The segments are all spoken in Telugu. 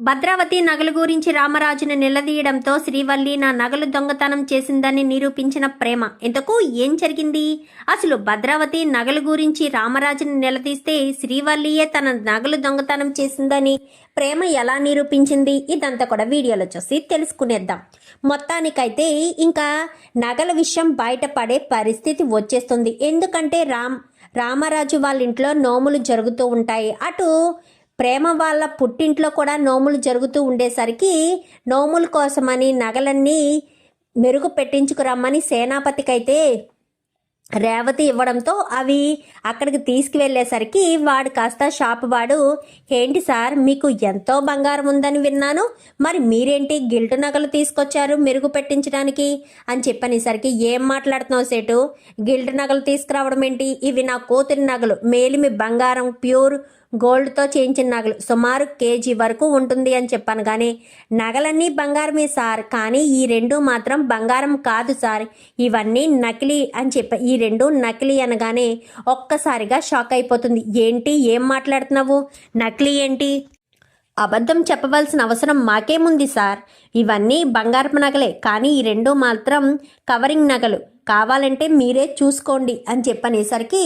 భద్రావతి నగలు గురించి రామరాజును నిలదీయడంతో శ్రీవల్లి నా నగలు దొంగతనం చేసిందని నిరూపించిన ప్రేమ. ఇంతకు ఏం జరిగింది? అసలు భద్రావతి నగలు గురించి రామరాజును నిలదీస్తే శ్రీవల్లియే తన నగలు దొంగతనం చేసిందని ప్రేమ ఎలా నిరూపించింది? ఇదంతా కూడా వీడియోలో చూసి తెలుసుకునేద్దాం. మొత్తానికైతే ఇంకా నగల విషయం బయటపడే పరిస్థితి వచ్చేస్తుంది. ఎందుకంటే రామ్ రామరాజు వాళ్ళ ఇంట్లో నోములు జరుగుతూ ఉంటాయి. అటు ప్రేమ వాళ్ళ పుట్టింట్లో కూడా నోములు జరుగుతూ ఉండేసరికి నోముల కోసమని నగలన్నీ మెరుగు పెట్టించుకురమ్మని సేనాపతికైతే రేవతి ఇవ్వడంతో అవి అక్కడికి తీసుకువెళ్ళేసరికి వాడు కాస్త షాప్ వాడు ఏంటి సార్ మీకు ఎంతో బంగారం ఉందని విన్నాను మరి మీరేంటి గిల్టు నగలు తీసుకొచ్చారు మెరుగు పెట్టించడానికి? అని చెప్పనేసరికి ఏం మాట్లాడుతున్నావు సేటు? గిల్టు నగలు తీసుకురావడం ఏంటి? ఇవి నా కూతురి నగలు. మేలిమి బంగారం ప్యూర్ గోల్డ్తో చేయించిన నగలు. సుమారు కేజీ వరకు ఉంటుంది అని చెప్పాను కానీ నగలన్నీ బంగారమే సార్. కానీ ఈ రెండు మాత్రం బంగారం కాదు సార్. ఇవన్నీ నకిలీ అని చెప్ప ఈ రెండు నకిలీ అనగానే ఒక్కసారిగా షాక్ అయిపోతుంది. ఏంటి? ఏం మాట్లాడుతున్నావు? నకిలీ ఏంటి? అబద్ధం చెప్పవలసిన అవసరం మాకేముంది సార్? ఇవన్నీ బంగారపు నగలే. కానీ ఈ రెండు మాత్రం కవరింగ్ నగలు. కావాలంటే మీరే చూసుకోండి అని చెప్పనేసరికి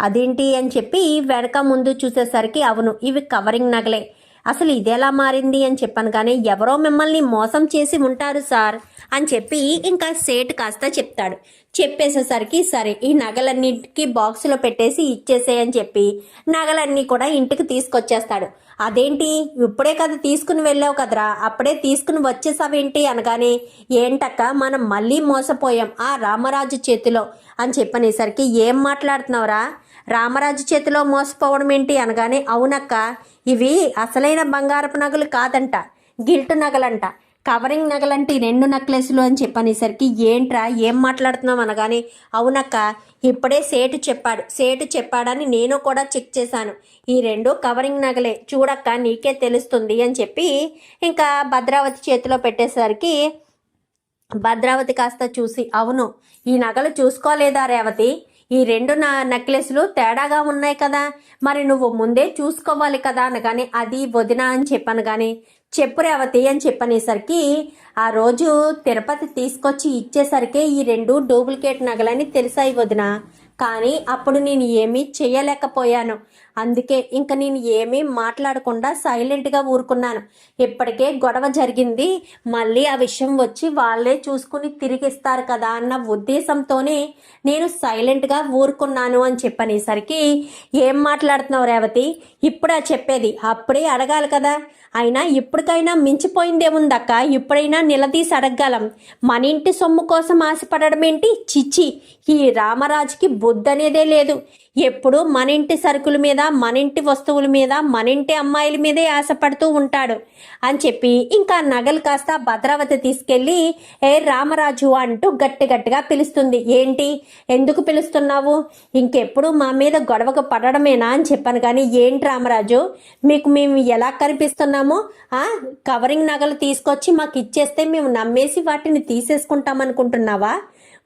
అదేంటి అని చెప్పి వెనక ముందు చూసేసరికి అవును ఇవి కవరింగ్ నగలే. అసలు ఇదెలా మారింది అని చెప్పాను కానీ ఎవరో మిమ్మల్ని మోసం చేసి ఉంటారు సార్ అని చెప్పి ఇంకా సేట్ కాస్త చెప్తాడు. చెప్పేసేసరికి సరే ఈ నగలన్నిటికీ బాక్సులో పెట్టేసి ఇచ్చేసేయని చెప్పి నగలన్నీ కూడా ఇంటికి తీసుకొచ్చేస్తాడు. అదేంటి? ఇప్పుడే కదా తీసుకుని వెళ్ళావు కదరా? అప్పుడే తీసుకుని వచ్చేసావేంటి అనగానే ఏంటక్క మనం మళ్ళీ మోసపోయాం ఆ రామరాజు చేతిలో అని చెప్పనేసరికి ఏం మాట్లాడుతున్నావురా? రామరాజు చేతిలో మోసపోవడం ఏంటి అనగానే అవునక్క ఇవి అసలైన బంగారపు నగలు కాదంట గిల్ట్ నగలంట కవరింగ్ నగలంటే రెండు నెక్లెస్లు అని చెప్పనేసరికి ఏంట్రా ఏం మాట్లాడుతున్నావు అనగానే అవునక్క ఇప్పుడే సేటు చెప్పాడు సేటు చెప్పాడని నేను కూడా చెక్ చేశాను ఈ రెండు కవరింగ్ నగలే చూడక్క నీకే తెలుస్తుంది అని చెప్పి ఇంకా భద్రావతి చేతిలో పెట్టేసరికి భద్రావతి కాస్త చూసి అవును ఈ నగలు చూసుకోలేదా రేవతి? ఈ రెండు నా నెక్లెస్లు తేడాగా ఉన్నాయి కదా. మరి నువ్వు ముందే చూసుకోవాలి కదా అనగానే అది వదిన అని చెప్పాను కానీ చెప్పు రేవతి అని చెప్పనేసరికి ఆ రోజు తిరుపతి తీసుకొచ్చి ఇచ్చేసరికి ఈ రెండు డూప్లికేట్ నగలని తెలిసాయి వదిన. కానీ అప్పుడు నేను ఏమీ చేయలేకపోయాను. అందుకే ఇంక నేను ఏమీ మాట్లాడకుండా సైలెంట్గా ఊరుకున్నాను. ఇప్పటికే గొడవ జరిగింది. మళ్ళీ ఆ విషయం వచ్చి వాళ్ళే చూసుకుని తిరిగిస్తారు కదా అన్న ఉద్దేశంతోనే నేను సైలెంట్గా ఊరుకున్నాను అని చెప్పనేసరికి ఏం మాట్లాడుతున్నావు రేవతి? ఇప్పుడా చెప్పేది. అప్పుడే అడగాలి కదా. అయినా ఇప్పటికైనా మించిపోయిందేముందక్క? ఇప్పుడైనా నిలదీసి అడగగలం. మన ఇంటి సొమ్ము కోసం ఆశపడడం ఏంటి చిచ్చి ఈ రామరాజుకి బుద్ధనేదే లేదు. ఎప్పుడు మన ఇంటి సరుకుల మీద మన ఇంటి వస్తువుల మీద మన ఇంటి అమ్మాయిల మీదే ఆశపడుతూ ఉంటాడు. అని చెప్పి ఇంకా నగలు కాస్త భద్రావతి తీసుకెళ్ళి ఏ రామరాజు అంటూ గట్టి గట్టిగా పిలుస్తుంది. ఏంటి? ఎందుకు పిలుస్తున్నావు? ఇంకెప్పుడు మా మీద గొడవకు పడడమేనా? అని చెప్పాను. కానీ ఏంటి రామరాజు? మీకు మేము ఎలా కనిపిస్తున్నాం? కనిపిస్తున్నామో ఆ కవరింగ్ నగలు తీసుకొచ్చి మాకు ఇచ్చేస్తే మేము నమ్మేసి వాటిని తీసేసుకుంటాం అనుకుంటున్నావా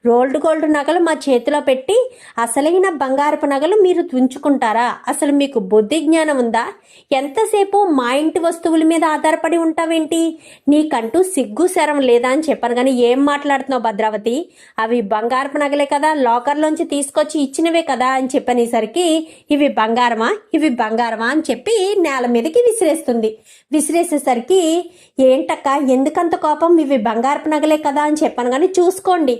రోల్డ్ గోల్డ్ నగలు మా చేతిలో పెట్టి అసలైన బంగారపు నగలు మీరు తుంచుకుంటారా? అసలు మీకు బుద్ధి జ్ఞానం ఉందా? ఎంతసేపు మా ఇంటి వస్తువుల మీద ఆధారపడి ఉంటావేంటి? నీకంటూ సిగ్గు శరం లేదా అని చెప్పాను కానీ ఏం మాట్లాడుతున్నావు భద్రావతి? అవి బంగారపు నగలే కదా లాకర్లోంచి తీసుకొచ్చి ఇచ్చినవే కదా అని చెప్పనేసరికి ఇవి బంగారమా? ఇవి బంగారమా అని చెప్పి నేల మీదకి విసిరేస్తుంది. విసిరేసేసరికి ఏంటక్క ఎందుకంత కోపం? ఇవి బంగారపు నగలే కదా అని చెప్పాను కానీ చూసుకోండి.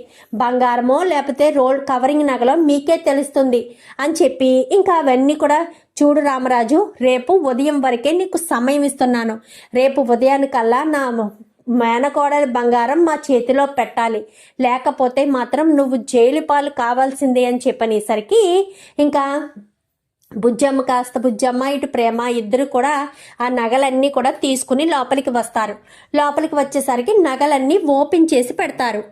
బంగారమో లేకపోతే రోల్ కవరింగ్ నగలో మీకే తెలుస్తుంది అని చెప్పి ఇంకా అవన్నీ కూడా చూడు రామరాజు రేపు ఉదయం వరకే నీకు సమయం ఇస్తున్నాను. రేపు ఉదయానికల్లా నా మేనకోడలి బంగారం మా చేతిలో పెట్టాలి. లేకపోతే మాత్రం నువ్వు జైలు పాలు కావాల్సిందే అని చెప్పనేసరికి ఇంకా బుజ్జమ్మ కాస్త బుజ్జమ్మ ఇటు ప్రేమ ఇద్దరు కూడా ఆ నగలన్నీ కూడా తీసుకుని లోపలికి వస్తారు. లోపలికి వచ్చేసరికి నగలన్నీ ఓపెన్ చేసి పెడతారు.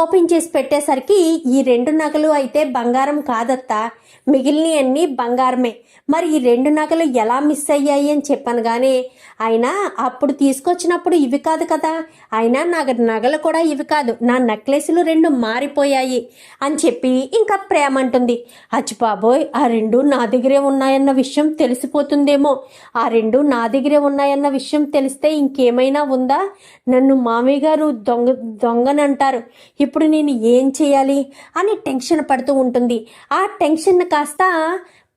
ఓపెన్ చేసి పెట్టేసరికి ఈ రెండు నగలు అయితే బంగారం కాదత్తా. మిగిలినవన్నీ బంగారమే. మరి ఈ రెండు నగలు ఎలా మిస్ అయ్యాయి అని చెప్పాను కానీ అయినా అప్పుడు తీసుకొచ్చినప్పుడు ఇవి కాదు కదా. అయినా నా నగలు కూడా ఇవి కాదు. నా నెక్లెస్లు రెండు మారిపోయాయి అని చెప్పి ఇంకా ప్రేమ అంటుంది. అచ్చిబాబోయ్ ఆ రెండు నా దగ్గరే ఉన్నాయన్న విషయం తెలిసిపోతుందేమో. ఆ రెండు నా దగ్గరే ఉన్నాయన్న విషయం తెలిస్తే ఇంకేమైనా ఉందా? నన్ను మామయ్య గారు దొంగ దొంగనంటారు. ఇప్పుడు నేను ఏం చేయాలి అని టెన్షన్ పడుతూ ఉంటుంది. ఆ టెన్షన్ కాస్త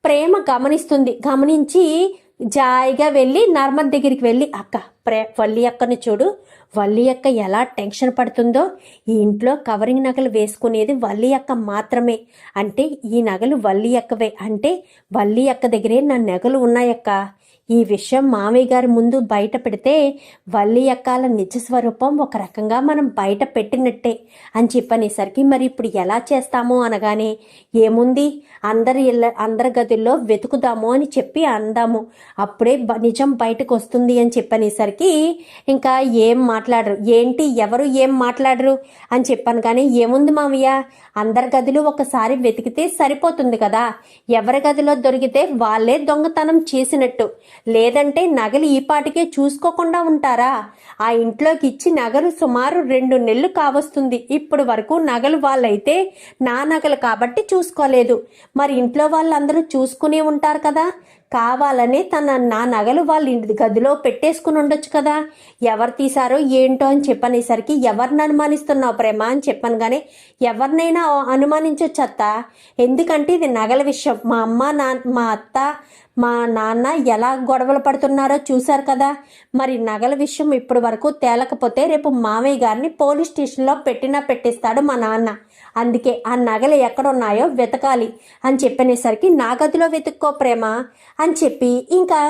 ప్రేమ గమనిస్తుంది. గమనించి జాయిగా వెళ్ళి నర్మద్ దగ్గరికి వెళ్ళి అక్క ప్రే వల్లి అక్కని చూడు. వల్లి అక్క ఎలా టెన్షన్ పడుతుందో ఈ ఇంట్లో కవరింగ్ నగలు వేసుకునేది వల్లి అక్క మాత్రమే. అంటే ఈ నగలు వల్లి అక్కవే. అంటే వల్లి అక్క దగ్గరే నా నగలు ఉన్నాయక్క. ఈ విషయం మామయ్య గారి ముందు బయట పెడితే వల్లి అక్కాల నిజ స్వరూపం ఒక రకంగా మనం బయట పెట్టినట్టే అని చెప్పనేసరికి మరి ఇప్పుడు ఎలా చేస్తాము అనగానే ఏముంది? అందరి ఇళ్ళ అందరి గదుల్లో వెతుకుదాము అని చెప్పి అందాము. అప్పుడే నిజం బయటకు వస్తుంది అని చెప్పనేసరికి ఇంకా ఏం మాట్లాడరు. ఏంటి? ఎవరు ఏం మాట్లాడరు? అని చెప్పాను కానీ ఏముంది మామయ్య అందరి గదులు ఒకసారి వెతికితే సరిపోతుంది కదా. ఎవరి గదిలో దొరికితే వాళ్ళే దొంగతనం చేసినట్టు. లేదంటే నగలు ఈ పాటికే చూసుకోకుండా ఉంటారా? ఆ ఇంట్లోకి ఇచ్చి నగలు సుమారు రెండు నెలలు కావస్తుంది. ఇప్పుడు వరకు నగలు వాళ్ళైతే నా నగలు కాబట్టి చూసుకోలేదు. మరి ఇంట్లో వాళ్ళందరూ చూసుకునే ఉంటారు కదా? కావాలనే తన నా నగలు వాళ్ళ ఇంటి గదిలో పెట్టేసుకుని ఉండొచ్చు కదా. ఎవరు తీశారో ఏంటో అని చెప్పనేసరికి ఎవరిని అనుమానిస్తున్నావు ప్రేమ అని చెప్పాను కానీ ఎవరినైనా అనుమానించొచ్చు అత్త. ఎందుకంటే ఇది నగల విషయం. మా అమ్మ నా మా అత్త మా నాన్న ఎలా గొడవలు పడుతున్నారో చూశారు కదా. మరి నగల విషయం ఇప్పటి వరకు తేలకపోతే రేపు మామయ్య గారిని పోలీస్ స్టేషన్లో పెట్టినా పెట్టిస్తాడు మా నాన్న. అందుకే ఆ నగలు ఎక్కడున్నాయో వెతకాలి అని చెప్పనేసరికి నా గదిలో వెతుక్కో ప్రేమ అని చెప్పి ఇంకా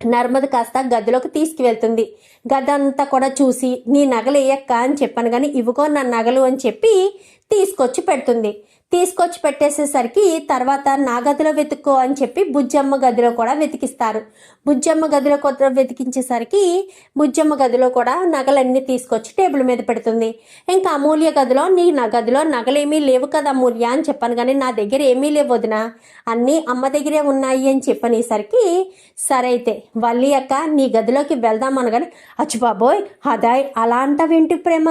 నర్మద కాస్త గదిలోకి తీసుకువెళ్తుంది. గది అంతా కూడా చూసి నీ నగలు వేయక్క అని చెప్పాను కానీ ఇవిగో నా నగలు అని చెప్పి తీసుకొచ్చి పెడుతుంది. తీసుకొచ్చి పెట్టేసేసరికి తర్వాత నా గదిలో వెతుక్కో అని చెప్పి బుజ్జమ్మ గదిలో కూడా వెతికిస్తారు. బుజ్జమ్మ గదిలో కొత్త వెతికించేసరికి బుజ్జమ్మ గదిలో కూడా నగలన్నీ తీసుకొచ్చి టేబుల్ మీద పెడుతుంది. ఇంకా అమూల్య గదిలో నీ నా గదిలో నగలేమీ లేవు కదా అమూల్య అని చెప్పాను కానీ నా దగ్గర ఏమీ లేవు వదిన. అన్నీ అమ్మ దగ్గరే ఉన్నాయి అని చెప్పనేసరికి సరే అయితే వల్లి అక్క నీ గదిలోకి వెళ్దాం అనగానే అచ్చు బాబోయ్ అదాయ్ అలా అంటావేంటి ప్రేమ?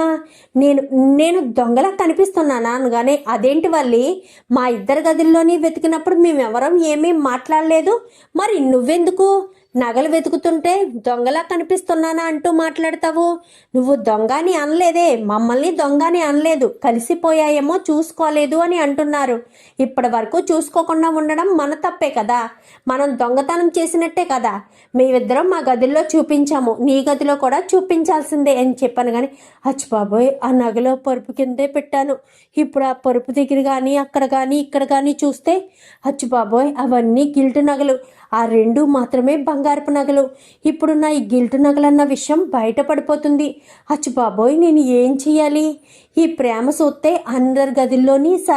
నేను నేను దొంగలా కనిపిస్తున్నానా అనగానే అదేంటి వల్లి? మా ఇద్దరు గదుల్లోని వెతికినప్పుడు మేమెవరం ఏమీ మాట్లాడలేదు. మరి నువ్వెందుకు? నగలు వెతుకుతుంటే దొంగలా కనిపిస్తున్నానా అంటూ మాట్లాడతావు? నువ్వు దొంగ అని అనలేదే మమ్మల్ని దొంగ అని అనలేదు కలిసిపోయాయేమో చూసుకోలేదు అని అంటున్నారు. ఇప్పటి వరకు చూసుకోకుండా ఉండడం మన తప్పే కదా. మనం దొంగతనం చేసినట్టే కదా. మేమిద్దరం మా గదిలో చూపించాము నీ గదిలో కూడా చూపించాల్సిందే అని చెప్పాను కానీ అచ్చు బాబోయ్ ఆ నగలో పరుపు కిందే పెట్టాను. ఇప్పుడు ఆ పరుపు దగ్గర కానీ అక్కడ కానీ ఇక్కడ కానీ చూస్తే అచ్చు బాబోయ్ అవన్నీ గిల్టు నగలు. ఆ రెండు మాత్రమే బంగారపు నగలు. ఇప్పుడు నా ఈ గిల్టు నగలన్న విషయం బయటపడిపోతుంది. అచ్చు బాబోయ్ నేను ఏం చేయాలి ఈ ప్రేమ సొత్తే అందరి గదిల్లోని స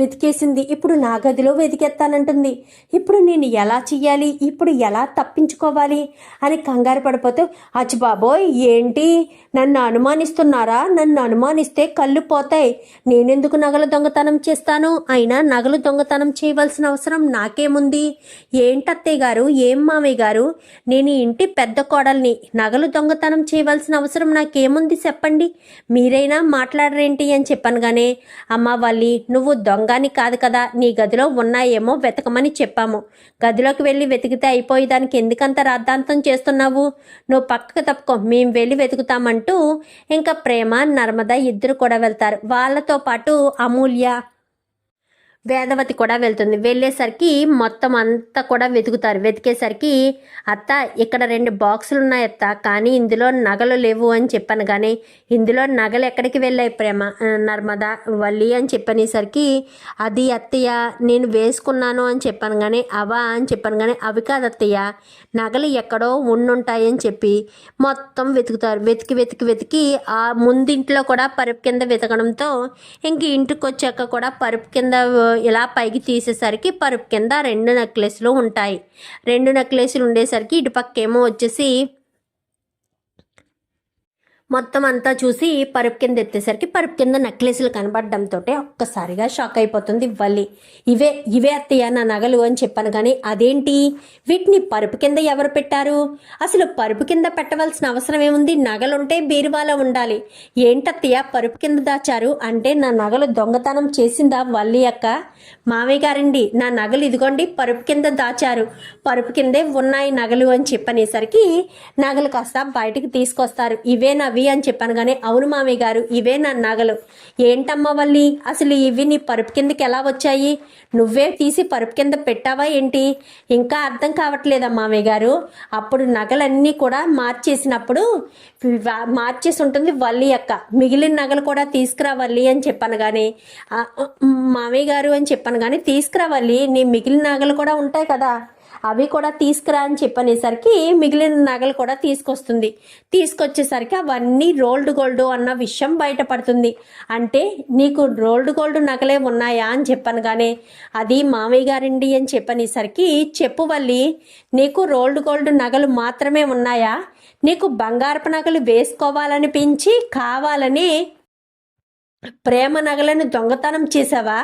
వెతికేసింది. ఇప్పుడు నా గదిలో వెతికేస్తానంటుంది. ఇప్పుడు నేను ఎలా చెయ్యాలి? ఇప్పుడు ఎలా తప్పించుకోవాలి? అని కంగారు పడిపోతూ బాబోయ్ ఏంటి? నన్ను అనుమానిస్తున్నారా? నన్ను అనుమానిస్తే కళ్ళు పోతాయి. నేనెందుకు నగలు దొంగతనం చేస్తాను? అయినా నగలు దొంగతనం చేయవలసిన అవసరం నాకేముంది? ఏంటత్తయ్య గారు? ఏం మామయ్య గారు? నేను ఇంటి పెద్ద కోడల్ని. నగలు దొంగతనం చేయవలసిన అవసరం నాకేముంది చెప్పండి. మీరైనా మాట్లాడరేంటి అని చెప్పాను కానీ అమ్మ వాళ్ళి నువ్వు దొంగ దొంగని కాదు కదా నీ గదిలో ఉన్నాయేమో వెతకమని చెప్పాము. గదిలోకి వెళ్ళి వెతికితే అయిపోయేదానికి ఎందుకంత రాద్ధాంతం చేస్తున్నావు? నువ్వు పక్కకు తప్పుకో మేము వెళ్ళి వెతుకుతామంటూ ఇంకా ప్రేమ నర్మద ఇద్దరు కూడా వెళ్తారు. వాళ్ళతో పాటు అమూల్య వేదవతి కూడా వెళ్తుంది. వెళ్ళేసరికి మొత్తం అంతా కూడా వెతుకుతారు. వెతికేసరికి అత్త ఇక్కడ రెండు బాక్సులు ఉన్నాయి అత్త కానీ ఇందులో నగలు లేవు అని చెప్పాను. కానీ ఇందులో నగలు ఎక్కడికి వెళ్ళాయి ప్రేమ నర్మద వల్లి అని చెప్పనేసరికి అది అత్తయ్య నేను వేసుకున్నాను అని చెప్పాను. కానీ అవా అని చెప్పాను. కానీ అవి కాదు అత్తయ్య నగలు ఎక్కడో ఉండుంటాయని చెప్పి మొత్తం వెతుకుతారు. వెతికి వెతికి వెతికి ఆ ముందింట్లో కూడా పరుపు కింద వెతకడంతో ఇంక ఇంటికి వచ్చాక కూడా పరుపు కింద ఇలా పైకి తీసేసరికి పరుపు కింద రెండు నెక్లెస్లు ఉంటాయి. రెండు నెక్లెస్లు ఉండేసరికి ఇటు పక్కేమో వచ్చేసి మొత్తం అంతా చూసి పరుపు కింద ఎత్తేసరికి పరుపు కింద నెక్లెస్లు కనబడడంతో ఒక్కసారిగా షాక్ అయిపోతుంది వల్లి. ఇవే ఇవే అత్తయ్య నా నగలు అని చెప్పాను కానీ అదేంటి? వీటిని పరుపు కింద ఎవరు పెట్టారు? అసలు పరుపు కింద పెట్టవలసిన అవసరం ఏముంది? నగలుంటే బీరువాలో ఉండాలి. ఏంటత్తయ్య పరుపు కింద దాచారు అంటే నా నగలు దొంగతనం చేసిందా వల్లి అక్క? మామయ్య గారండి నా నగలు ఇదిగోండి పరుపు కింద దాచారు. పరుపు కిందే ఉన్నాయి నగలు అని చెప్పనేసరికి నగలు కాస్త బయటకు తీసుకొస్తారు. ఇవే నావి అని చెప్పాను కానీ అవును మామయ్య గారు ఇవే నా నగలు. ఏంటమ్మా వల్లి అసలు ఇవి నీ పరుపు కిందకి ఎలా వచ్చాయి? నువ్వే తీసి పరుపు కింద పెట్టావా ఏంటి? ఇంకా అర్థం కావట్లేదా మామయ్య గారు? అప్పుడు నగలన్నీ కూడా మార్చేసినప్పుడు మార్చేసి ఉంటుంది వల్లి అక్క. మిగిలిన నగలు కూడా తీసుకురా వల్లి అని చెప్పాను కానీ మామయ్య గారు అని చెప్పాను కానీ తీసుకురా వల్లి నీ మిగిలిన నగలు కూడా ఉంటాయి కదా. అవి కూడా తీసుకురా అని చెప్పనేసరికి మిగిలిన నగలు కూడా తీసుకొస్తుంది. తీసుకొచ్చేసరికి అవన్నీ రోల్డ్ గోల్డ్ అన్న విషయం బయటపడుతుంది. అంటే నీకు రోల్డ్ గోల్డ్ నగలే ఉన్నాయా అని చెప్పాను కానీ అది మామయ్య గారండి అని చెప్పనేసరికి చెప్పు వల్లి నీకు రోల్డ్ గోల్డ్ నగలు మాత్రమే ఉన్నాయా? నీకు బంగారపు నగలు వేసుకోవాలనిపించి కావాలని ప్రేమ నగలను దొంగతనం చేసావా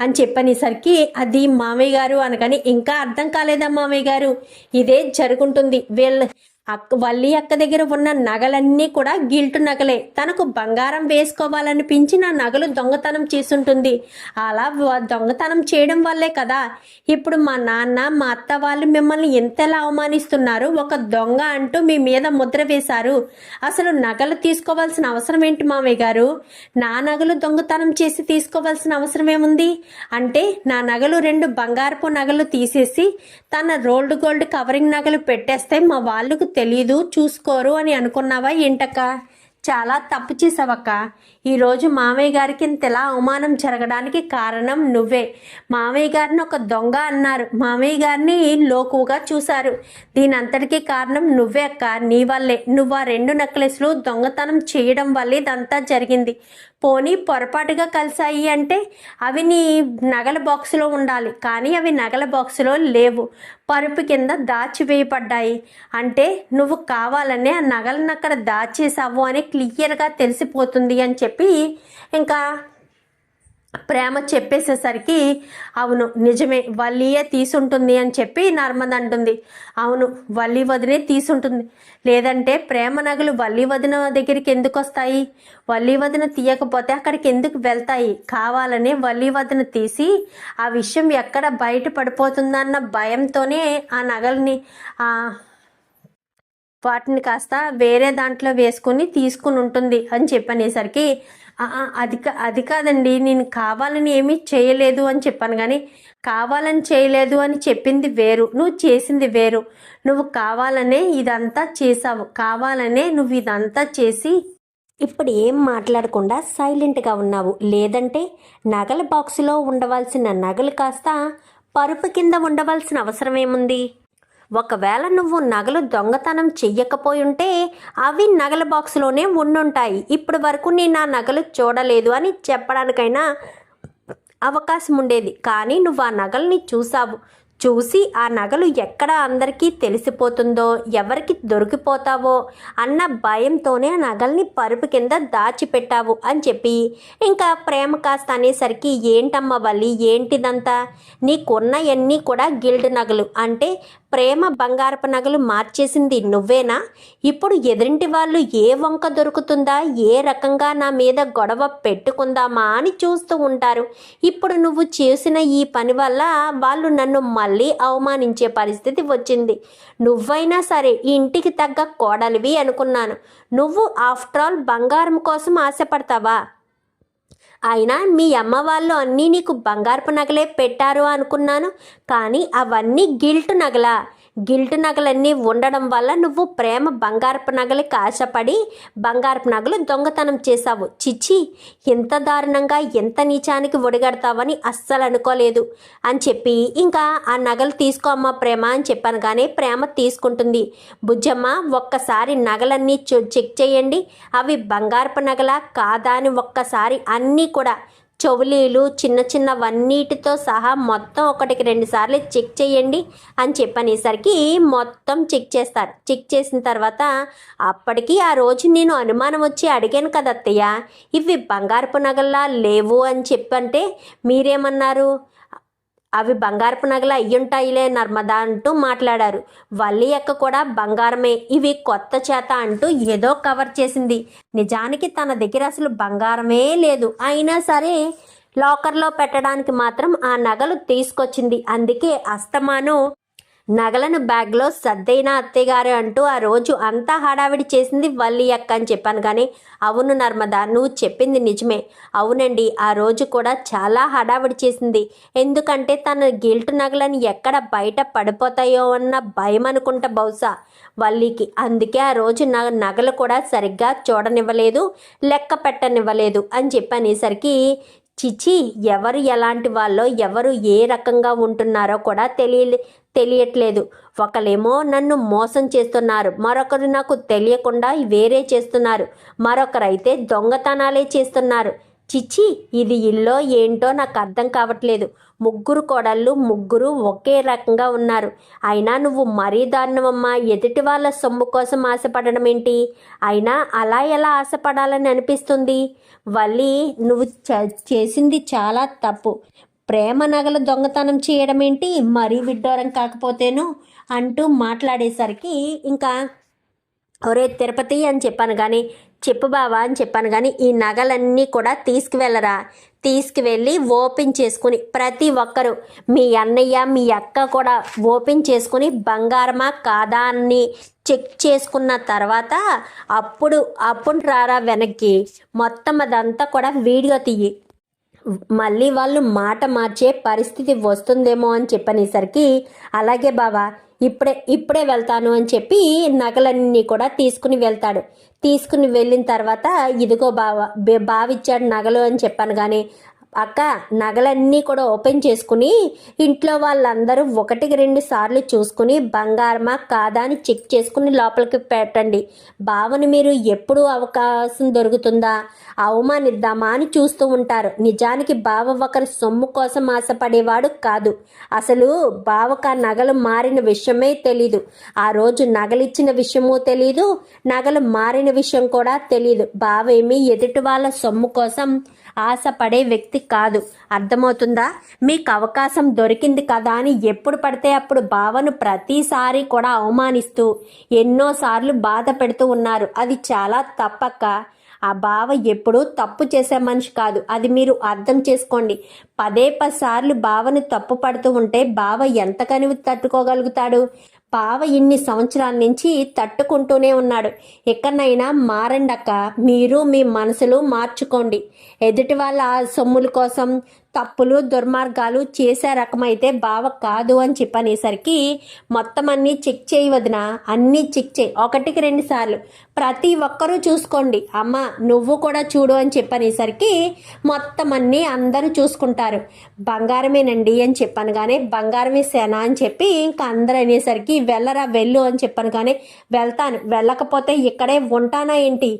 అని చెప్పనేసరికి అది మామయ్య గారు అనగాని ఇంకా అర్థం కాలేదా మామయ్య గారు? ఇదే జరుగుంటుంది. వీళ్ళ అక్క వల్లి అక్క దగ్గర ఉన్న నగలన్నీ కూడా గిల్టు నగలే. తనకు బంగారం వేసుకోవాలనిపించి నా నగలు దొంగతనం చేసుంటుంది అలా దొంగతనం చేయడం వల్లే కదా. ఇప్పుడు మా నాన్న మా అత్త వాళ్ళు మిమ్మల్ని ఎంతలా అవమానిస్తున్నారు? ఒక దొంగ అంటూ మీ మీద ముద్ర వేశారు. అసలు నగలు తీసుకోవాల్సిన అవసరం ఏంటి మామయ్య గారు? నా నగలు దొంగతనం చేసి తీసుకోవాల్సిన అవసరం ఏముంది? అంటే నా నగలు రెండు బంగారపు నగలు తీసేసి తన రోల్డ్ గోల్డ్ కవరింగ్ నగలు పెట్టేస్తే మా వాళ్ళకు తెలీదు చూసుకోరు అని అనుకున్నావా ఏంటక్క? చాలా తప్పు చేసావక్క. ఈరోజు మామయ్య గారికి ఇంతలా అవమానం జరగడానికి కారణం నువ్వే. మామయ్య గారిని ఒక దొంగ అన్నారు. మామయ్య గారిని లోకుగా చూశారు. దీని అంతటికీ కారణం నువ్వే అక్క నీ వల్లే. నువ్వు ఆ రెండు నెక్లెస్లు దొంగతనం చేయడం వల్లే ఇదంతా జరిగింది. పోనీ పొరపాటుగా కలిసాయి అంటే అవి నీ నగల బాక్సులో ఉండాలి. కానీ అవి నగల బాక్సులో లేవు. పరుపు కింద దాచివేయబడ్డాయి. అంటే నువ్వు కావాలనే ఆ నగలను అక్కడ దాచేసావు అని క్లియర్గా తెలిసిపోతుంది అని చెప్పి చెప్పి ఇంకా ప్రేమ చెప్పేసేసరికి అవును నిజమే వల్లియే తీసుంటుంది అని చెప్పి నర్మద అంటుంది. అవును వల్లి వదినే తీసుంటుంది. లేదంటే ప్రేమ నగలు వల్లి వదిన దగ్గరికి ఎందుకు వస్తాయి? వల్లి వదిన తీయకపోతే అక్కడికి ఎందుకు వెళ్తాయి? కావాలనే వల్లి వదిన తీసి ఆ విషయం ఎక్కడ బయట పడిపోతుందన్న భయంతోనే ఆ నగల్ని ఆ వాటిని కాస్త వేరే దాంట్లో వేసుకుని తీసుకుని ఉంటుంది అని చెప్పనేసరికి అది కా- అది కాదండి నేను కావాలని ఏమీ చేయలేదు అని చెప్పాను కానీ కావాలని చేయలేదు అని చెప్పింది వేరు నువ్వు చేసింది వేరు. నువ్వు కావాలనే ఇదంతా చేసావు కావాలనే నువ్వు ఇదంతా చేసి ఇప్పుడు ఏం మాట్లాడకుండా సైలెంట్గా ఉన్నావు. లేదంటే నగల బాక్సులో ఉండవలసిన నగలు కాస్త పరుపు కింద ఉండవలసిన అవసరం ఏముంది ఒకవేళ నువ్వు నగలు దొంగతనం చెయ్యకపోయుంటే అవి నగల బాక్స్లోనే ఉండుంటాయి. ఇప్పటి వరకు నేను ఆ నగలు చూడలేదు అని చెప్పడానికైనా అవకాశం ఉండేది కానీ నువ్వు ఆ నగల్ని చూసావు చూసి ఆ నగలు ఎక్కడ అందరికీ తెలిసిపోతుందో ఎవరికి దొరికిపోతావో అన్న భయంతోనే ఆ నగల్ని పరుపు కింద దాచిపెట్టావు అని చెప్పి ఇంకా ప్రేమ కాస్త అనేసరికి ఏంటమ్మా వల్లి ఏంటిదంతా? నీకున్నవన్నీ కూడా గిల్డ్ నగలు అంటే ప్రేమ బంగారపు నగలు మార్చేసింది నువ్వేనా? ఇప్పుడు ఎదురింటి వాళ్ళు ఏ వంక దొరుకుతుందా? ఏ రకంగా నా మీద గొడవ పెట్టుకుందామా అని చూస్తూ ఉంటారు. ఇప్పుడు నువ్వు చేసిన ఈ పని వల్ల వాళ్ళు నన్ను మళ్ళీ అవమానించే పరిస్థితి వచ్చింది. నువ్వైనా సరే ఇంటికి తగ్గ కోడలివి అనుకున్నాను. నువ్వు ఆఫ్టర్ ఆల్ బంగారం కోసం ఆశపడతావా? అయినా మీ అమ్మ వాళ్ళు అన్నీ నీకు బంగారపు నగలే పెట్టారు అనుకున్నాను కానీ అవన్నీ గిల్ట్ నగలా. గిల్ట్ నగలన్నీ ఉండడం వల్ల నువ్వు ప్రేమ బంగారపు నగలకి ఆశపడి బంగారపు నగలు దొంగతనం చేశావు. చిచ్చి ఎంత దారుణంగా ఎంత నీచానికి ఒడిగడతావని అస్సలు అనుకోలేదు అని చెప్పి ఇంకా ఆ నగలు తీసుకోమ్మా ప్రేమ అని చెప్పాను కానీ ప్రేమ తీసుకుంటుంది. బుజ్జమ్మ ఒక్కసారి నగలన్నీ చెక్ చేయండి. అవి బంగారపు నగలా కాదా అని ఒక్కసారి అన్నీ కూడా చెవులీలు చిన్న చిన్నవన్నిటితో సహా మొత్తం ఒకటికి రెండు సార్లు చెక్ చేయండి అని చెప్పనేసరికి మొత్తం చెక్ చేస్తారు. చెక్ చేసిన తర్వాత అప్పటికి ఆ రోజు నేను అనుమానం వచ్చి అడిగాను కదా అత్తయ్య ఇవి బంగారపు నగల్లా లేవు అని చెప్పంటే మీరేమన్నారు? అవి బంగారపు నగలు అయ్యుంటాయిలే నర్మదా అంటూ మాట్లాడారు. వల్లి అక్క కూడా బంగారమే ఇవి కొత్త చేత అంటూ ఏదో కవర్ చేసింది. నిజానికి తన దగ్గర అసలు బంగారమే లేదు. అయినా సరే లాకర్లో పెట్టడానికి మాత్రం ఆ నగలు తీసుకొచ్చింది. అందుకే అస్తమాను నగలను బ్యాగ్లో సద్దైన అత్తయ్యగారు అంటూ ఆ రోజు అంతా హడావిడి చేసింది వల్లి అక్క అని చెప్పాను కానీ అవును నర్మదా నువ్వు చెప్పింది నిజమే. అవునండి ఆ రోజు కూడా చాలా హడావిడి చేసింది. ఎందుకంటే తన గిల్ట్ నగలను ఎక్కడ బయట పడిపోతాయో అన్న భయం అనుకుంటా బహుశా వల్లికి. అందుకే ఆ రోజు నా నగలు కూడా సరిగ్గా చూడనివ్వలేదు లెక్క పెట్టనివ్వలేదు అని చెప్పనేసరికి చిచి ఎవరు ఎలాంటి వాళ్ళో ఎవరు ఏ రకంగా ఉంటున్నారో కూడా తెలియ తెలియట్లేదు. ఒకరేమో నన్ను మోసం చేస్తున్నారు. మరొకరు నాకు తెలియకుండా వేరే చేస్తున్నారు. మరొకరైతే దొంగతనాలే చేస్తున్నారు. చిచి ఇది ఇల్లో ఏంటో నాకు అర్థం కావట్లేదు. ముగ్గురు కోడళ్ళు ముగ్గురు ఒకే రకంగా ఉన్నారు. అయినా నువ్వు మరీ దారుణమమ్మా. ఎదుటి వాళ్ళ సొమ్ము కోసం ఆశపడడం ఏంటి? అయినా అలా ఎలా ఆశపడాలని అనిపిస్తుంది? వల్లి నువ్వు చ- చేసింది చాలా తప్పు. ప్రేమ నగల దొంగతనం చేయడం ఏంటి? మరీ విడ్డూరం కాకపోతేను అంటూ మాట్లాడేసరికి ఇంకా ఒరే తిరుపతి అని చెప్పాను కానీ చెప్పు బావా అని చెప్పాను కానీ ఈ నగలన్నీ కూడా తీసుకువెళ్ళరా? తీసుకువెళ్ళి ఓపెన్ చేసుకుని ప్రతి ఒక్కరు మీ అన్నయ్య మీ అక్క కూడా ఓపెన్ చేసుకుని బంగారమా కాదా అని చెక్ చేసుకున్న తర్వాత అప్పుడు అప్పుడు రారా వెనక్కి. మొత్తం అదంతా కూడా వీడియో తీయి. మళ్ళీ వాళ్ళు మాట మార్చే పరిస్థితి వస్తుందేమో అని చెప్పనేసరికి అలాగే బావా ఇప్పుడే ఇప్పుడే వెళ్తాను అని చెప్పి నగలన్నీ కూడా తీసుకుని వెళ్తాడు. తీసుకుని వెళ్ళిన తర్వాత ఇదిగో బావ బావిచ్చాడు నగలు అని చెప్పాను కానీ అక్క నగలన్నీ కూడా ఓపెన్ చేసుకుని ఇంట్లో వాళ్ళందరూ ఒకటికి రెండు సార్లు చూసుకుని బంగారమా కాదా అని చెక్ చేసుకుని లోపలికి పెట్టండి. బావని మీరు ఎప్పుడు అవకాశం దొరుకుతుందా? అవమానిద్దామా అని చూస్తూ ఉంటారు. నిజానికి బావ ఒకరి సొమ్ము కోసం ఆశపడేవాడు కాదు. అసలు బావక ఆ నగలు మారిన విషయమే తెలీదు. ఆ రోజు నగలిచ్చిన విషయము తెలీదు. నగలు మారిన విషయం కూడా తెలీదు. బావేమి ఎదుటి వాళ్ళ సొమ్ము కోసం ఆశపడే వ్యక్తి కాదు. అర్థమవుతుందా? మీకు అవకాశం దొరికింది కదా అని ఎప్పుడు పడితే అప్పుడు భావను ప్రతిసారి కూడా అవమానిస్తూ ఎన్నోసార్లు బాధ పెడుతూ ఉన్నారు. అది చాలా తప్పక్క ఆ బావ ఎప్పుడూ తప్పు చేసే మనిషి కాదు. అది మీరు అర్థం చేసుకోండి. పదే పది సార్లు బావని తప్పు పడుతూ ఉంటే బావ ఎంత కనివి తట్టుకోగలుగుతాడు? పావ ఇన్ని సంవత్సరాల నుంచి తట్టుకుంటూనే ఉన్నాడు. ఎక్కడనైనా మారండక్క మీరు మీ మనసులు మార్చుకోండి. ఎదుటి వాళ్ళ సొమ్ముల కోసం తప్పులు దుర్మార్గాలు చేసే రకమైతే బావ కాదు అని చెప్పనేసరికి మొత్తం అన్నీ చెక్ చేయి వదిన అన్నీ చెక్ చేయి. ఒకటికి రెండు సార్లు. ప్రతి ఒక్కరూ చూసుకోండి. అమ్మ నువ్వు కూడా చూడు అని చెప్పనేసరికి మొత్తం అన్నీ అందరూ చూసుకుంటారు. బంగారమేనండి అని చెప్పాను కానీ బంగారమే సేన అని చెప్పి ఇంకా అందరూ అనేసరికి వెళ్ళరా వెళ్ళు అని చెప్పాను కానీ వెళ్తాను. వెళ్ళకపోతే ఇక్కడే ఉంటానా ఏంటి?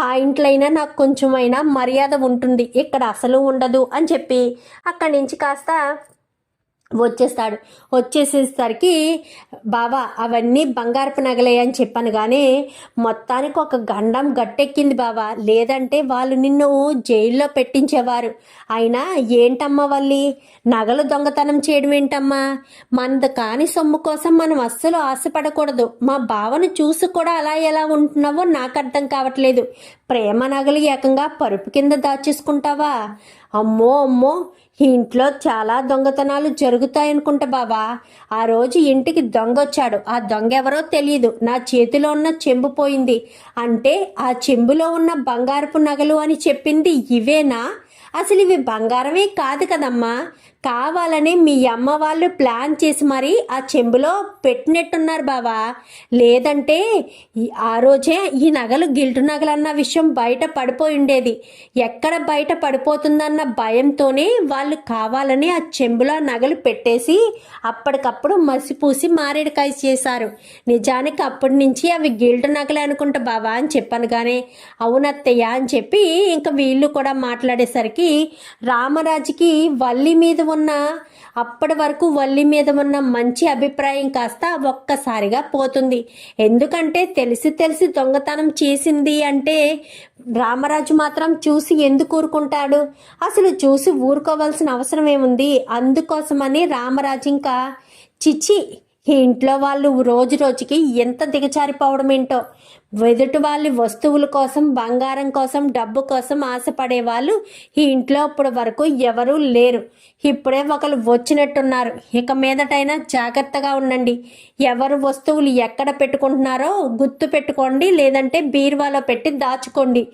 ఆ ఇంట్లో అయినా నాకు కొంచెమైనా మర్యాద ఉంటుంది. ఇక్కడ అసలు ఉండదు అని చెప్పి అక్కడి నుంచి కాస్త వచ్చేస్తాడు. వచ్చేసేసరికి బాబా అవన్నీ బంగారపు నగలే అని చెప్పాను కానీ మొత్తానికి ఒక గండం గట్టెక్కింది బాబా లేదంటే వాళ్ళు నిన్ను జైల్లో పెట్టించేవారు. అయినా ఏంటమ్మా వల్లి? నగలు దొంగతనం చేయడం ఏంటమ్మా? మనది కాని సొమ్ము కోసం మనం అస్సలు ఆశపడకూడదు. మా బావను చూసి కూడా అలా ఎలా ఉంటున్నావో నాకు అర్థం కావట్లేదు. ప్రేమ నగలు ఏకంగా పరుపు కింద దాచేసుకుంటావా? అమ్మో అమ్మో ఈ ఇంట్లో చాలా దొంగతనాలు జరుగుతాయనుకుంటా బాబా ఆ రోజు ఇంటికి దొంగ వచ్చాడు ఆ దొంగ ఎవరో తెలియదు నా చేతిలో ఉన్న చెంబు పోయింది. అంటే ఆ చెంబులో ఉన్న బంగారపు నగలు అని చెప్పింది ఇవేనా? అసలు ఇవి బంగారమే కాదు కదమ్మా. కావాలని మీ అమ్మ వాళ్ళు ప్లాన్ చేసి మరి ఆ చెంబులో పెట్టినట్టున్నారు బావా. లేదంటే ఆ రోజే ఈ నగలు గిల్టు నగలు అన్న విషయం బయట పడిపోయి ఉండేది. ఎక్కడ బయట పడిపోతుందన్న భయంతోనే వాళ్ళు కావాలని ఆ చెంబులో నగలు పెట్టేసి అప్పటికప్పుడు మసిపూసి మారేడుకాయ చేశారు. నిజానికి అప్పటి నుంచి అవి గిల్టు నగలే అనుకుంటా బావా అని చెప్పాను కానీ అవునత్తయ్య అని చెప్పి ఇంకా వీళ్ళు కూడా మాట్లాడేసరికి రామరాజుకి వల్లి మీద ఉన్న అప్పటి వరకు వల్లి మీద ఉన్న మంచి అభిప్రాయం కాస్త ఒక్కసారిగా పోతుంది. ఎందుకంటే తెలిసి తెలిసి దొంగతనం చేసింది అంటే రామరాజు మాత్రం చూసి ఎందుకు ఊరుకుంటాడు? అసలు చూసి ఊరుకోవాల్సిన అవసరం ఏముంది? అందుకోసమని రామరాజు ఇంకా చిచి ఈ ఇంట్లో వాళ్ళు రోజు రోజుకి ఎంత దిగచారిపోవడం ఏంటో. ఎదుటి వాళ్ళ వస్తువుల కోసం బంగారం కోసం డబ్బు కోసం ఆశపడే వాళ్ళు ఈ ఇంట్లో అప్పటి వరకు ఎవరూ లేరు. ఇప్పుడే ఒకరు వచ్చినట్టున్నారు. ఇక మీదటైనా జాగ్రత్తగా ఉండండి. ఎవరు వస్తువులు ఎక్కడ పెట్టుకుంటున్నారో గుర్తు పెట్టుకోండి లేదంటే బీరువాలో పెట్టి దాచుకోండి.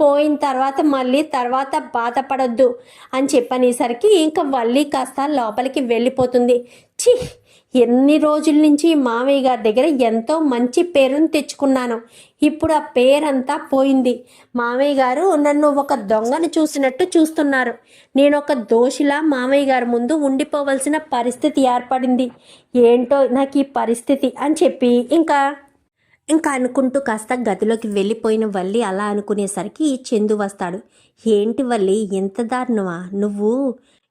పోయిన తర్వాత మళ్ళీ తర్వాత బాధపడొద్దు అని చెప్పనేసరికి ఇంకా వల్లి కాస్త లోపలికి వెళ్ళిపోతుంది. చి ఎన్ని రోజుల నుంచి మామయ్య గారి దగ్గర ఎంతో మంచి పేరును తెచ్చుకున్నాను. ఇప్పుడు ఆ పేరంతా పోయింది. మామయ్య గారు నన్ను ఒక దొంగను చూసినట్టు చూస్తున్నారు. నేను ఒక దోషిలా మామయ్య గారి ముందు ఉండిపోవలసిన పరిస్థితి ఏర్పడింది. ఏంటో నాకు ఈ పరిస్థితి అని చెప్పి ఇంకా ఇంకా అనుకుంటూ కాస్త గదిలోకి వెళ్ళిపోయిన వల్లి అలా అనుకునేసరికి చందు వస్తాడు. ఏంటి వల్లి ఎంత దారుణమా? నువ్వు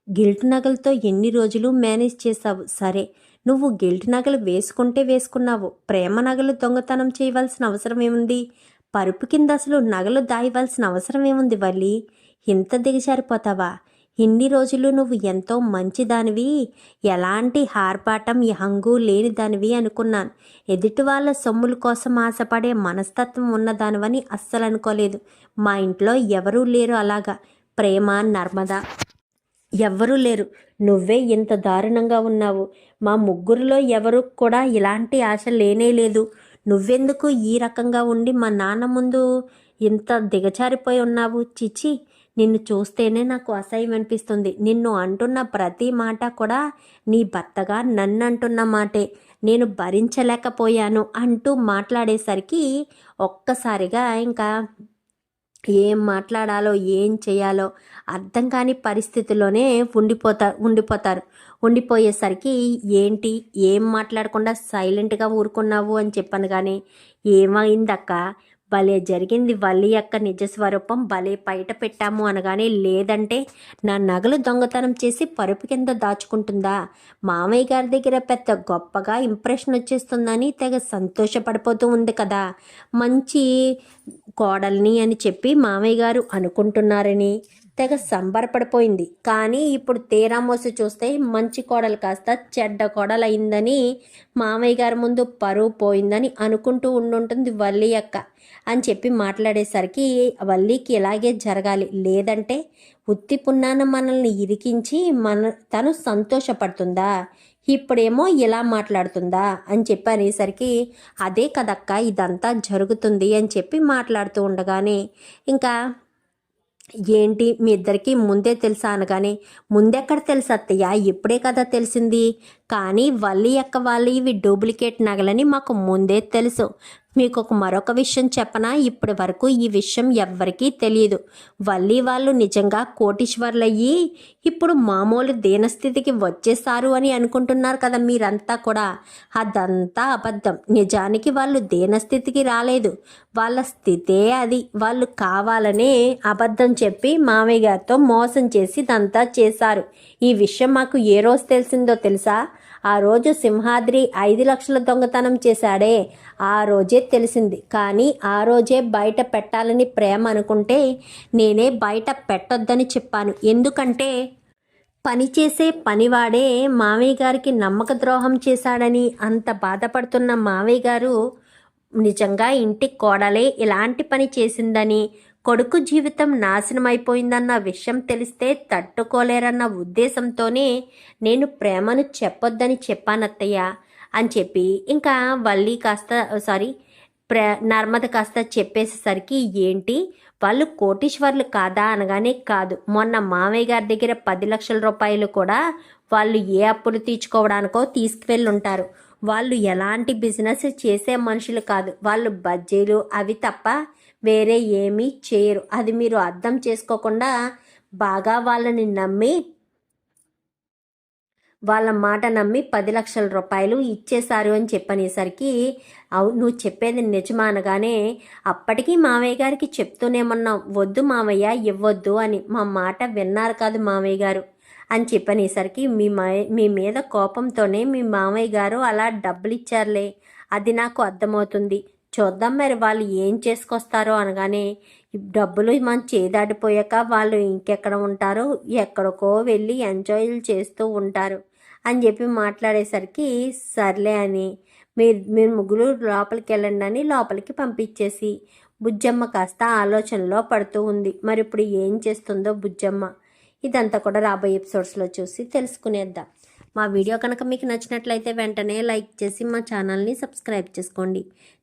గిల్ట్ నగలతో ఎన్ని రోజులు మేనేజ్ చేసావు సరే నువ్వు గిల్ట్ నగలు వేసుకుంటే వేసుకున్నావు. ప్రేమ నగలు దొంగతనం చేయవలసిన అవసరం ఏముంది? పరుపు కింద అసలు నగలు దాయవలసిన అవసరం ఏముంది వల్లి? ఇంత దిగజారిపోతావా? ఇన్ని రోజులు నువ్వు ఎంతో మంచిదానివి. ఎలాంటి హార్పాటం హంగు లేని దానివి అనుకున్నాను. ఎదుటి వాళ్ళ సొమ్ముల కోసం ఆశపడే మనస్తత్వం ఉన్నదానివని అస్సలు అనుకోలేదు మా ఇంట్లో ఎవరూ లేరు అలాగా. ప్రేమ నర్మదా ఎవ్వరూ లేరు. నువ్వే ఇంత దారుణంగా ఉన్నావు. మా ముగ్గురిలో ఎవరు కూడా ఇలాంటి ఆశ లేనే లేదు. నువ్వెందుకు ఈ రకంగా ఉండి మా నాన్న ముందు ఇంత దిగజారిపోయి ఉన్నావు? చిచి నిన్ను చూస్తేనే నాకు అసహ్యం అనిపిస్తుంది. నిన్ను అంటున్న ప్రతి మాట కూడా నీ భర్తగా నన్ను అంటున్న మాటే. నేను భరించలేకపోయాను అంటూ మాట్లాడేసరికి ఒక్కసారిగా ఇంకా ఏం మాట్లాడాలో ఏం చేయాలో అర్థం కాని పరిస్థితిలోనే ఉండిపోతా ఉండిపోతారు. ఉండిపోయేసరికి ఏంటి? ఏం మాట్లాడకుండా సైలెంట్గా ఊరుకున్నావు అని చెప్పాను కానీ ఏమైందక్క? భలే జరిగింది వల్లి యొక్క నిజ స్వరూపం భలే బయట పెట్టాము అనగానే లేదంటే నా నగలు దొంగతనం చేసి పరుపు కింద దాచుకుంటుందా? మామయ్య గారి దగ్గర పెద్ద గొప్పగా ఇంప్రెషన్ వచ్చేస్తుందని తెగ సంతోషపడిపోతూ ఉంది కదా. మంచి కోడల్ని అని చెప్పి మామయ్య గారు అనుకుంటున్నారని తెగ సంబరపడిపోయింది. కానీ ఇప్పుడు తీరా మోసి చూస్తే మంచి కోడలు కాస్త చెడ్డ కోడలు అయిందని మామయ్య గారి ముందు పరువు పోయిందని అనుకుంటూ ఉండుంటుంది వల్లి అక్క అని చెప్పి మాట్లాడేసరికి వల్లికి ఇలాగే జరగాలి. లేదంటే ఉత్తి పున్నాన మనల్ని ఇరికించి మన తను సంతోషపడుతుందా? ఇప్పుడేమో ఇలా మాట్లాడుతుందా అని చెప్పి అనేసరికి అదే కదక్క ఇదంతా జరుగుతుంది అని చెప్పి మాట్లాడుతూ ఉండగానే ఇంకా ఏంటి మీ ఇద్దరికి ముందే తెలుసా అనగానే ముందెక్కడ తెలుసు అత్తయ్య? ఇప్పుడే కదా తెలిసింది. కానీ వల్లి యొక్క వాళ్ళు ఇవి డూప్లికేట్ నగలని మాకు ముందే తెలుసు. మీకు ఒక మరొక విషయం చెప్పనా? ఇప్పటి వరకు ఈ విషయం ఎవ్వరికీ తెలియదు వల్లి వాళ్ళు నిజంగా కోటీశ్వర్లయ్యి ఇప్పుడు మామూలు దీనస్థితికి వచ్చేసారు అని అనుకుంటున్నారు కదా మీరంతా కూడా. అదంతా అబద్ధం. నిజానికి వాళ్ళు దీనస్థితికి రాలేదు. వాళ్ళ స్థితే అది. వాళ్ళు కావాలనే అబద్ధం చెప్పి మామయ్య గారితో మోసం చేసి ఇదంతా చేశారు. ఈ విషయం మాకు ఏ రోజు తెలిసిందో తెలుసా? ఆ రోజు సింహాద్రి ఐదు లక్షల దొంగతనం చేశాడే. ఆ రోజే తెలిసింది. కానీ ఆ రోజే బయట పెట్టాలని ప్రేమ అనుకుంటే నేనే బయట పెట్టొద్దని చెప్పాను. ఎందుకంటే పనిచేసే పనివాడే మావయ్య గారికి నమ్మక ద్రోహం చేశాడని అంత బాధపడుతున్న మావయ్య గారు నిజంగా ఇంటి కోడలే ఇలాంటి పని చేసిందని కొడుకు జీవితం నాశనమైపోయిందన్న విషయం తెలిస్తే తట్టుకోలేరన్న ఉద్దేశంతోనే నేను ప్రేమను చెప్పొద్దని చెప్పానత్తయ్య అని చెప్పి ఇంకా వల్లి కాస్త సారీ ప్ర నర్మద కాస్త చెప్పేసేసరికి ఏంటి? వాళ్ళు కోటీశ్వర్లు కాదా అనగానే కాదు. మొన్న మామయ్య గారి దగ్గర పది లక్షల రూపాయలు కూడా వాళ్ళు ఏ అప్పులు తీర్చుకోవడానికో తీసుకువెళ్ళుంటారు. వాళ్ళు ఎలాంటి బిజినెస్ చేసే మనుషులు కాదు. వాళ్ళు బజ్జీలు అవి తప్ప వేరే ఏమీ చేయరు. అది మీరు అర్థం చేసుకోకుండా బాగా వాళ్ళని నమ్మి వాళ్ళ మాట నమ్మి పది లక్షల రూపాయలు ఇచ్చేశారు అని చెప్పనేసరికి అవు నువ్వు చెప్పేది నిజమా అనగానే అప్పటికీ మామయ్య గారికి చెప్తూనేమన్నాం వద్దు మామయ్య ఇవ్వద్దు అని. మా మాట విన్నారు కాదు మామయ్య గారు అని చెప్పనేసరికి మీ మా మీ మీద కోపంతోనే మీ మామయ్య గారు అలా డబ్బులు ఇచ్చారులే అది నాకు అర్థమవుతుంది. చూద్దాం మరి వాళ్ళు ఏం చేసుకొస్తారో అనగానే డబ్బులు మన చేదాడిపోయాక వాళ్ళు ఇంకెక్కడ ఉంటారో? ఎక్కడికో వెళ్ళి ఎంజాయ్లు చేస్తూ ఉంటారు అని చెప్పి మాట్లాడేసరికి సర్లే అని మీరు మీరు ముగ్గురు లోపలికి వెళ్ళండి అని లోపలికి పంపించేసి బుజ్జమ్మ కాస్త ఆలోచనలో పడుతూ ఉంది. మరి ఇప్పుడు ఏం చేస్తుందో బుజ్జమ్మ? ఇదంతా కూడా రాబోయే ఎపిసోడ్స్లో చూసి తెలుసుకునేద్దాం. మా వీడియో కనుక మీకు నచ్చినట్లయితే వెంటనే లైక్ చేసి మా ఛానల్ని సబ్స్క్రైబ్ చేసుకోండి.